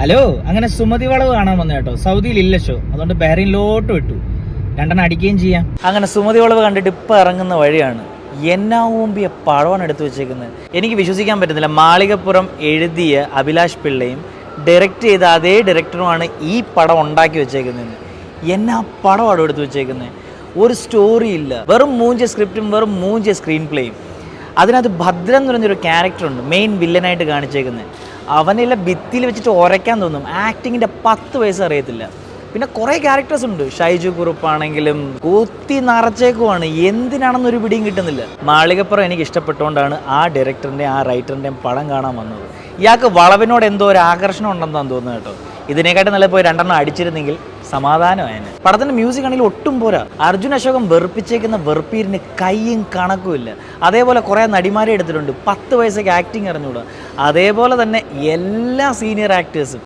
Hello അങ്ങനെ സുമതി വളവ് കാണാൻ വന്ന കേട്ടോ. സൗദിയിൽ ഇല്ല ഷോ അതുകൊണ്ട് ബഹ്റൈനിലോട്ട് വിട്ടു. രണ്ടെണ്ണം അടിക്കുകയും ചെയ്യാം. അങ്ങനെ സുമതി വളവ് കണ്ടിട്ട് ഇപ്പൊ ഇറങ്ങുന്ന വഴിയാണ് എന്നാവുമ്പിയ പഴമാണ് എടുത്തു വെച്ചേക്കുന്നത്. എനിക്ക് വിശ്വസിക്കാൻ പറ്റുന്നില്ല. മാളികപ്പുറം എഴുതിയ അഭിലാഷ് പിള്ളയും ഡയറക്റ്റ് ചെയ്ത അതേ ഡയറക്ടറുമാണ് ഈ പടം ഉണ്ടാക്കി വെച്ചേക്കുന്നത്. എന്നാ പടമാണ് എടുത്തു വെച്ചേക്കുന്നത്? ഒരു സ്റ്റോറി ഇല്ല. വെറും മൂഞ്ച സ്ക്രിപ്റ്റും വെറും മൂഞ്ച സ്ക്രീൻ പ്ലേയും അതിനകത്ത് ഭദ്രം എന്ന് പറഞ്ഞൊരു ക്യാരക്ടറുണ്ട് മെയിൻ വില്ലനായിട്ട് കാണിച്ചേക്കുന്നത്. അവനെല്ലാം ഭിത്തിയിൽ വെച്ചിട്ട് ഉരയ്ക്കാൻ തോന്നും. ആക്ടിങ്ങിന്റെ പത്ത് വയസ്സ് അറിയത്തില്ല. പിന്നെ കുറേ ക്യാരക്ടേഴ്സ് ഉണ്ട്. ഷൈജു കുറുപ്പാണെങ്കിലും കൂത്തി നിറച്ചേക്കുവാണ്. എന്തിനാണെന്നൊരു പിടിയും കിട്ടുന്നില്ല. മാളികപ്പുറം എനിക്ക് ഇഷ്ടപ്പെട്ടുകൊണ്ടാണ് ആ ഡയറക്ടറിന്റെയും ആ റൈറ്ററിന്റെയും പടം കാണാൻ വന്നത്. ഇയാൾക്ക് വളവിനോട് എന്തോ ഒരു ആകർഷണം ഉണ്ടെന്നാണ് തോന്നുന്നത് കേട്ടോ. ഇതിനെക്കാട്ടും നല്ല പോയി രണ്ടെണ്ണം അടിച്ചിരുന്നെങ്കിൽ സമാധാനമായനെ പടത്തിന്റെ മ്യൂസിക് ആണെങ്കിൽ ഒട്ടും പോരാ. അർജുൻ അശോകം വെറുപ്പിച്ചേക്കുന്ന വെറുപ്പീരിന് കൈയും കണക്കുമില്ല അതേപോലെ കുറേ നടിമാരെ എടുത്തിട്ടുണ്ട്. പത്ത് വയസ്സൊക്കെ ആക്ടിങ് അറിഞ്ഞുകൂടാ. അതേപോലെ തന്നെ എല്ലാ സീനിയർ ആക്ടേഴ്സും